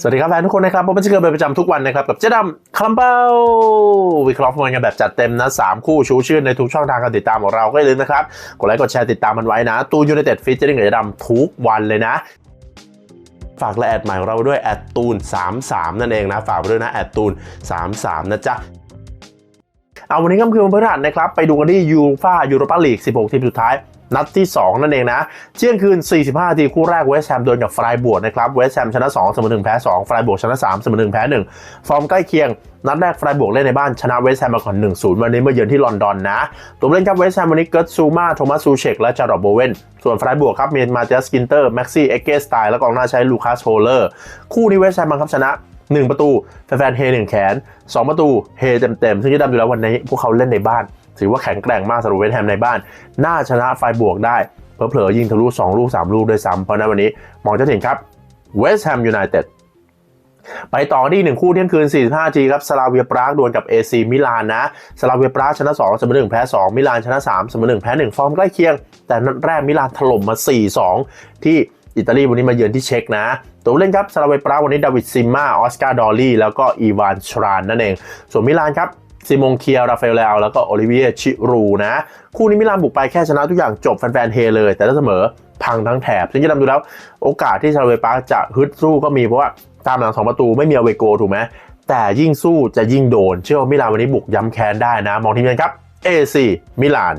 สวัสดีครับแฟนทุกคนนะครับผมเป็นเชื่อเป็นประจำทุกวันนะครับ กับเจ๊ดำคลัมเป้าวิเคราะห์ฟุตบอลกันแบบจัดเต็มนะสามคู่ชูชื่นในทุกช่องทางการติดตามของเราก็อย่าลืมนะครับกดไลค์กดแชร์ติดตามมันไว้นะ ตูนยูไนเต็ดฟิชเจอริงกับเจ๊ดำทุกวันเลยนะฝากและแอดใหม่ของเราด้วยแอดตูน 33 นั่นเองนะ ฝากไว้ด้วยนะแอดตูน 33 นะจ๊ะเอาวันนี้ก็คือวันพฤหัสนะครับ ไปดูกันที่ยูฟ่ายูโรปาลีก 16 ทีมสุดท้าย นัดที่ 2 นั่นเองนะ เที่ยงคืน 45นาทีคู่แรกเวสต์แฮมโดนกับฟรายบวกนะครับเวสต์แฮมชนะ2เสมอ1แพ้2ฟรายบวกชนะ3เสมอ1แพ้1ฟอร์มใกล้เคียงนัดแรกฟรายบวกเล่นในบ้านชนะเวสต์แฮมมาก่อน1-0 วันนี้เมื่อเยือนที่ลอนดอนนะ ตัวเล่นครับเวสต์แฮมวันนี้เกิร์ตซูมาโทมัสซูเชกและจารอบโบเวนส่วนฟรายบวกครับมีมาเตสกินเตอร์แม็กซี่เอเกสไตล์และกองหน้าใช้ลูคัสโฮเลอร์คู่นี้เวสต์แฮมบังคับชนะ 1 ประตูแฟนๆเฮหนึ่งแขน 2 ประตูเฮเต็มๆซึ่งจะดำอยู่แล้ววันนี้พวกเขาเล่นในบ้าน ถือว่าแข็งแกร่งมากสำหรับเวสต์แฮมในบ้าน น่าชนะไฟบวกได้เผลอๆยิงทะลุ2ลูก 3 ลูกด้วยซ้ำเพราะนั้นวันนี้มองจะเห็นครับเวสต์แฮมยูไนเต็ดไปต่อที่หนึ่งคู่เที่ยงคืน 45ทีครับสลาเวียปรากดวลกับ AC มิลานนะสลาเวียปรากชนะ2เสมอ1แพ้ 2 มิลานชนะ3เสมอ1แพ้ 1 ฟอร์มใกล้เคียง แต่นัดแรกมิลานถล่มมา 4-2 ที่อิตาลีวันนี้มาเยือนที่เช็กนะ ตัวเล่นครับสลาเวียปรากวันนี้ดาวิดซิมมาออสการ์ดอลลี่แล้วก็อีวานชรานนั่นเอง ส่วนมิลานครับ ซิมงเคียราฟาเอลเลแล้วก็โอลิเวียชิรูนะ คู่นี้มิลานบุกไปแค่ชนะทุกอย่างจบแฟนๆเฮเลย แต่ถ้าเสมอพังทั้งแถบ ซึ่งจะทำดูแล้ว โอกาสที่ชาเวปาจะฮึดสู้ก็มีเพราะว่าตามหลังสองประตูไม่มีอเวโกถูกไหมแต่ยิ่งสู้จะยิ่งโดน เชื่อว่ามิลานวันนี้บุกย้ำแค้นได้นะ มองทีมกันครับ AC มิลาน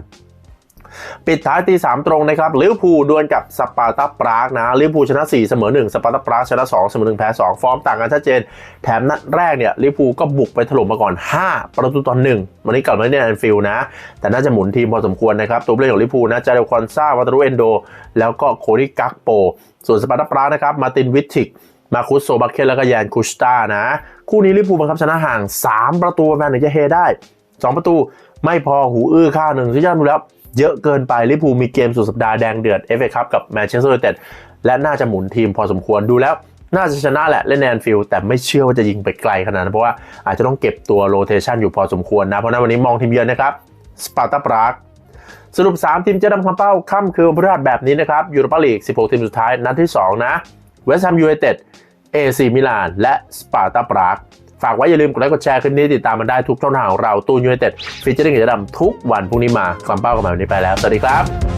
ปิดท้ายตีสามตรงนะครับลิเวอร์พูลดวลกับสปาร์ตาปรากนะลิเวอร์พูลชนะ 4 เสมอ 1 สปาร์ตาปรากชนะ2เสมอ1แพ้2ฟอร์มต่างกันชัดเจน แถมนัดแรกเนี่ยลิเวอร์พูลก็บุกไปถล่มมาก่อน 5 ประตูต่อ1วันนี้กลับมาเล่นแอนฟิลด์นะ แต่น่าจะหมุนทีมพอสมควรนะครับ ตัวผู้เล่นของลิเวอร์พูลนะจาเรลคอนซาวัตรุเอนโด แล้วก็โคดิกักโป ส่วนสปาร์ตาปรากนะครับมาตินวิทิกมาคุสโซบักเคนแล้วก็แยนคุชตานะ คู่นี้ลิเวอร์พูลบังคับชนะห่าง 3 ประตูแฟนถึงจะเฮได้ 2 ประตูไม่พอหูอื้อข้าหนึ่งที่ย่าดูแล้ว เยอะเกินไปลิพูมีเกมสุดสัปดาห์แดงเดือดเอฟเอคัพกับแมนเชสเตอร์ยูไนเต็ดและน่าจะหมุนทีมพอสมควรดูแล้วน่าจะชนะแหละเล่นแอนฟิลด์แต่ไม่เชื่อว่าจะยิงไปไกลขนาดนั้นเพราะว่าอาจจะต้องเก็บตัวโรเทชันอยู่พอสมควรนะ เพราะนั้นวันนี้มองทีมเยือนนะครับสปาร์ตาปรากสรุป 3 ทีมจะดำควาเป้าค่ำคืนวันพฤหัสแบบนี้นะครับยูโรปาลีก 16 ทีมสุดท้ายนัดที่ 2 นะเวสต์แฮมยูไนเต็ดเอซีมิลานและสปาร์ตาปราก ฝากไว้อย่าลืมกดไลค์กดแชร์คลิปนี้ติดตามมันได้ทุกช่องทางของเราตูนยูไนเต็ดฟีเจอร์ดิ้งกับจะดำทุกวันพรุ่งนี้มาความเป้ากับใหม่วันนี้ไปแล้ว สวัสดีครับ